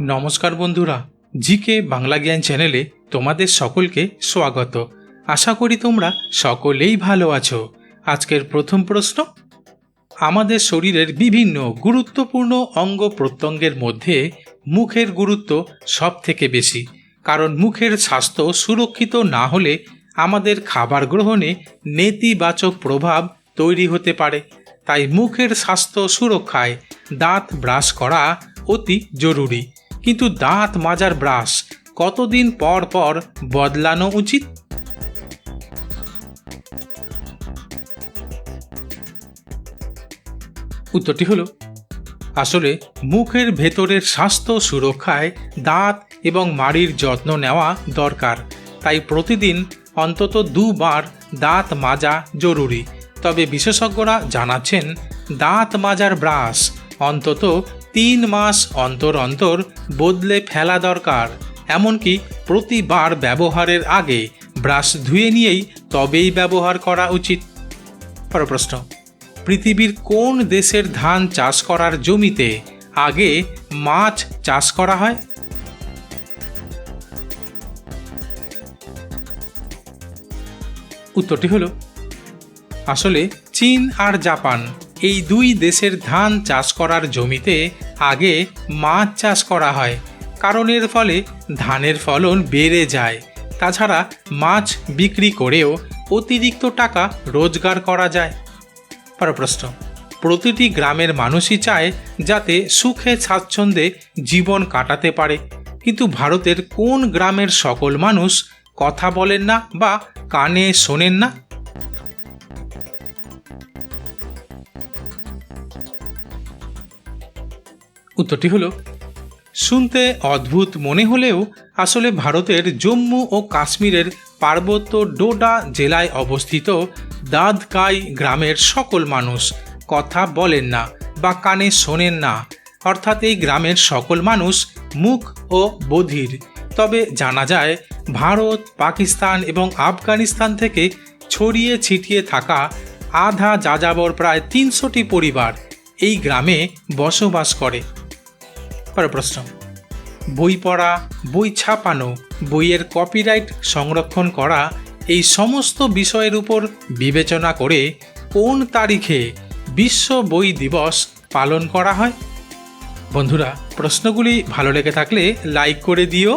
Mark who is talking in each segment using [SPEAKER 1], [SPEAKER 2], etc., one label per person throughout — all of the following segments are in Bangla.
[SPEAKER 1] নমস্কার বন্ধুরা, জিকে বাংলা জ্ঞান চ্যানেলে তোমাদের সকলকে স্বাগত। আশা করি তোমরা সকলেই ভালো আছো। আজকের প্রথম প্রশ্ন, আমাদের শরীরের বিভিন্ন গুরুত্বপূর্ণ অঙ্গ প্রত্যঙ্গের মধ্যে মুখের গুরুত্ব সব থেকে বেশি, কারণ মুখের স্বাস্থ্য সুরক্ষিত না হলে আমাদের খাবার গ্রহণে নেতিবাচক প্রভাব তৈরি হতে পারে। তাই মুখের স্বাস্থ্য সুরক্ষায় দাঁত ব্রাশ করা অতি জরুরি। কিন্তু দাঁত মাজার ব্রাশ, কতদিন পর পর বদলানো উচিত? উত্তরটি হলো, আসলে মুখের ভেতরের স্বাস্থ্য সুরক্ষায় দাঁত এবং মাড়ির যত্ন নেওয়া দরকার। তাই প্রতিদিন অন্তত দুবার দাঁত মাজা জরুরি। তবে বিশেষজ্ঞরা জানাচ্ছেন, দাঁত মাজার ব্রাশ অন্তত তিন মাস অন্তর অন্তর বদলে ফেলা দরকার। এমনকি প্রতিবার ব্যবহারের আগে ব্রাশ ধুয়ে নিয়েই তবেই ব্যবহার করা উচিত। পর প্রশ্ন। পৃথিবীর কোন দেশের ধান চাষ করার জমিতে আগে মাছ চাষ করা হয়? উত্তরটি হলো, আসলে চীন আর জাপান। এই দুই দেশের ধান চাষ করার জমিতে আগে মাছ চাষ করা হয়। কারণ এর ফলে ধানের ফলন বেড়ে যায়। তাছাড়া মাছ বিক্রি করেও অতিরিক্ত টাকা রোজগার করা যায়। পর প্রশ্ন প্রতিটি গ্রামের মানুষই চায় যাতে সুখে স্বাচ্ছন্দ্যে জীবন কাটাতে পারে। কিন্তু ভারতের কোন গ্রামের সকল মানুষ কথা বলেন না বা কানে শোনেন না? উত্তরটি হলো, শুনতে অদ্ভুত মনে হলেও আসলে ভারতের জম্মু ও কাশ্মীরের পার্বত্য ডোডা জেলায় অবস্থিত দাদকাই গ্রামের সকল মানুষ কথা বলেন না বা কানে শোনেন না। অর্থাৎ এই গ্রামের সকল মানুষ মুখ ও বধির। তবে জানা যায়, ভারত, পাকিস্তান এবং আফগানিস্তান থেকে ছড়িয়ে ছিটিয়ে থাকা আধা যাযাবর প্রায় তিনশোটি পরিবার এই গ্রামে বসবাস করে। পর প্রশ্ন। বই পড়া, বই ছাপানো, বইয়ের কপিরাইট সংরক্ষণ করা, এই সমস্ত বিষয়ের উপর বিবেচনা করে কোন তারিখে বিশ্ব বই দিবস পালন করা হয়? বন্ধুরা, প্রশ্নগুলি ভালো লেগে থাকলে লাইক করে দিও।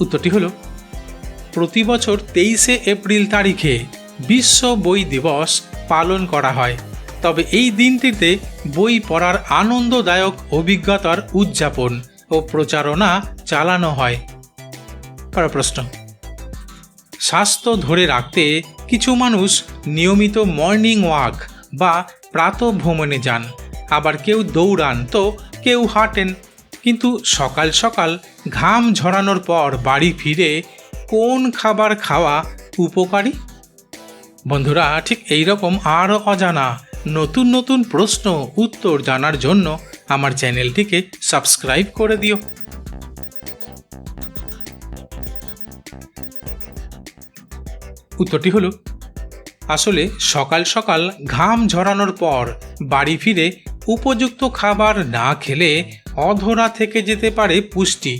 [SPEAKER 1] উত্তরটি হলো, প্রতি বছর তেইশে এপ্রিল তারিখে বিশ্ব বই দিবস পালন করা হয়। তবে এই দিনটিতে বই পড়ার আনন্দদায়ক অভিজ্ঞতার উদযাপন ও প্রচারণা চালানো হয়। পর প্রশ্ন। স্বাস্থ্য ধরে রাখতে কিছু মানুষ নিয়মিত মর্নিং ওয়াক বা প্রাতঃভ্রমণে যান। আবার কেউ দৌড়ান তো কেউ হাঁটেন। কিন্তু সকাল সকাল ঘাম ঝরানোর পর বাড়ি ফিরে কোন খাবার খাওয়া উপকারী? বন্ধুরা, ঠিক এই রকম আরও অজানা নতুন নতুন প্রশ্ন, উত্তর জানার জন্য আমার চ্যানেলটিকে সাবস্ক্রাইব করে দিও। উত্তরটি হলো, আসলে সকাল সকাল ঘাম ঝরানোর পর বাড়ি ফিরে উপযুক্ত খাবার না খেলে অধরা থেকে যেতে পারে পুষ্টি।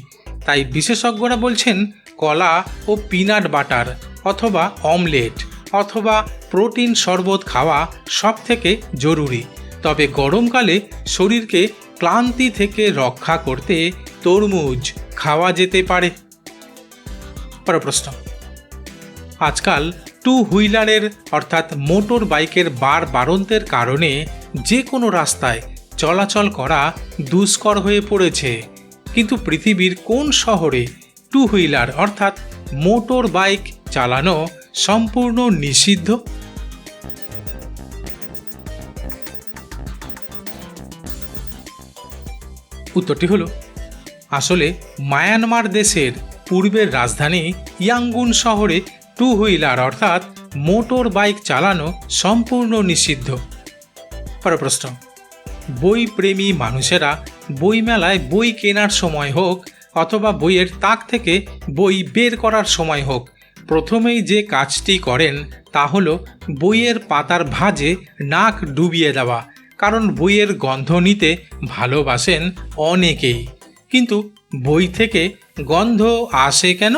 [SPEAKER 1] তাই বিশেষজ্ঞরা বলছেন কলা ও পিনাট বাটার অথবা অমলেট অথবা প্রোটিন শরবত খাওয়া সব থেকে জরুরি। তবে গরমকালে শরীরকে ক্লান্তি থেকে রক্ষা করতে তরমুজ খাওয়া যেতে পারে। পর প্রশ্ন আজকাল টু হুইলারের অর্থাৎ মোটর বাইকের বার বারন্তের কারণে যে কোনো রাস্তায় চলাচল করা দুষ্কর হয়ে পড়েছে। কিন্তু পৃথিবীর কোন শহরে টু হুইলার অর্থাৎ মোটর বাইক চালানো সম্পূর্ণ নিষিদ্ধ? উত্তরটি হলো, আসলে মায়ানমার দেশের পূর্বের রাজধানী ইয়াঙ্গুন শহরে টু হুইলার অর্থাৎ মোটর বাইক চালানো সম্পূর্ণ নিষিদ্ধ। পর প্রশ্ন বই প্রেমী মানুষেরা বইমেলায় বই কেনার সময় হোক অথবা বইয়ের তাক থেকে বই বের করার সময় হোক প্রথমেই যে কাজটি করেন তা হলো বইয়ের পাতার ভাঁজে নাক ডুবিয়ে দেওয়া, কারণ বইয়ের গন্ধ নিতে ভালোবাসেন অনেকেই। কিন্তু বই থেকে গন্ধ আসে কেন?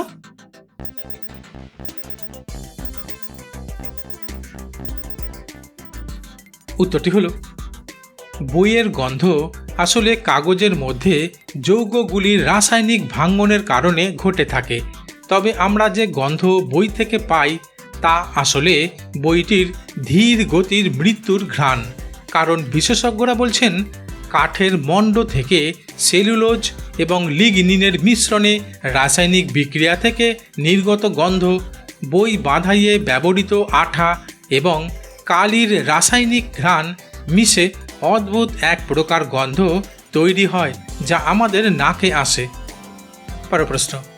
[SPEAKER 1] উত্তরটি হলো, বইয়ের গন্ধ আসলে কাগজের মধ্যে যৌগগুলির রাসায়নিক ভাঙ্গনের কারণে ঘটে থাকে তবে আমরা যে গন্ধ বই থেকে পাই, তা আসলে বইটির ধীর গতির মৃত্যুর ঘ্রাণ। কারণ বিশেষজ্ঞরা বলছেন, কাঠের মণ্ড থেকে সেলুলোজ এবং লিগনিনের মিশ্রণে রাসায়নিক বিক্রিয়া থেকে নির্গত গন্ধ, বই বাঁধাইয়ে ব্যবহৃত আঠা এবং কালির রাসায়নিক ঘ্রাণ মিশে অদ্ভুত এক প্রকার গন্ধ তৈরি হয়, যা আমাদের নাকে আসে। পরপ্রশ্ন প্রশ্ন।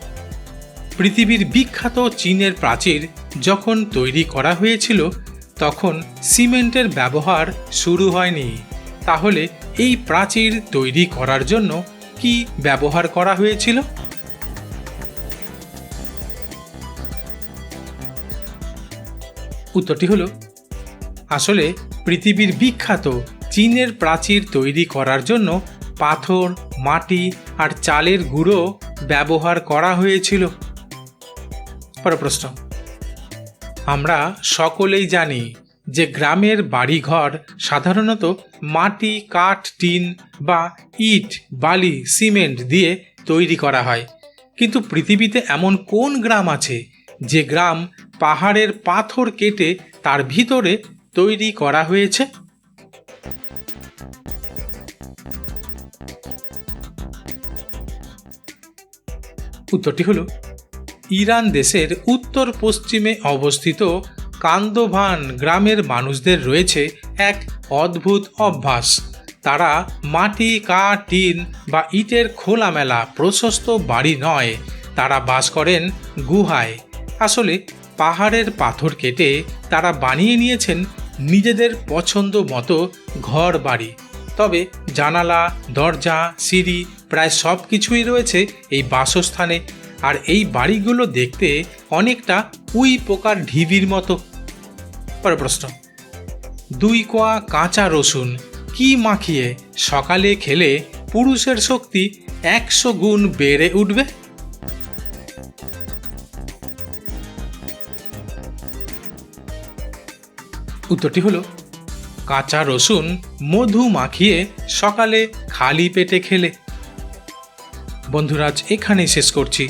[SPEAKER 1] পৃথিবীর বিখ্যাত চীনের প্রাচীর যখন তৈরি করা হয়েছিল, তখন সিমেন্টের ব্যবহার শুরু হয়নি। তাহলে এই প্রাচীর তৈরি করার জন্য কি ব্যবহার করা হয়েছিল? উত্তরটি হলো, আসলে পৃথিবীর বিখ্যাত চীনের প্রাচীর তৈরি করার জন্য পাথর, মাটি আর চালের গুঁড়ো ব্যবহার করা হয়েছিল। পরের প্রশ্ন আমরা সকলেই জানি যে গ্রামের বাড়িঘর সাধারণত মাটি, কাঠ, টিন বা ইট, বালি, সিমেন্ট দিয়ে তৈরি করা হয়। কিন্তু পৃথিবীতে এমন কোন গ্রাম আছে যে গ্রাম পাহাড়ের পাথর কেটে তার ভিতরে তৈরি করা হয়েছে? উত্তরটি হলো ইরান দেশের উত্তর পশ্চিমে অবস্থিত কান্দোভান গ্রামের মানুষদের রয়েছে এক অদ্ভুত অভ্যাস। তারা মাটি, কাঠ, টিন বা ইটের খোলামেলা প্রশস্ত বাড়ি নয়। তারা বাস করেন গুহায়। আসলে পাহাড়ের পাথর কেটে তারা বানিয়ে নিয়েছেন নিজেদের পছন্দ মতো ঘর বাড়ি। তবে জানালা, দরজা, সিঁড়ি, প্রায় সব কিছুই রয়েছে এই বাসস্থানে আর এই বাড়িগুলো দেখতে অনেকটা উই পোকার ঢিবির মতো। পরের প্রশ্ন। দুই কোয়া কাঁচা রসুন কি মাখিয়ে সকালে খেলে পুরুষের শক্তি একশো গুণ বেড়ে উঠবে? উত্তরটি হলো, কাঁচা রসুন মধু মাখিয়ে সকালে খালি পেটে খেলে। বন্ধুরাজ, এখানেই শেষ করছি।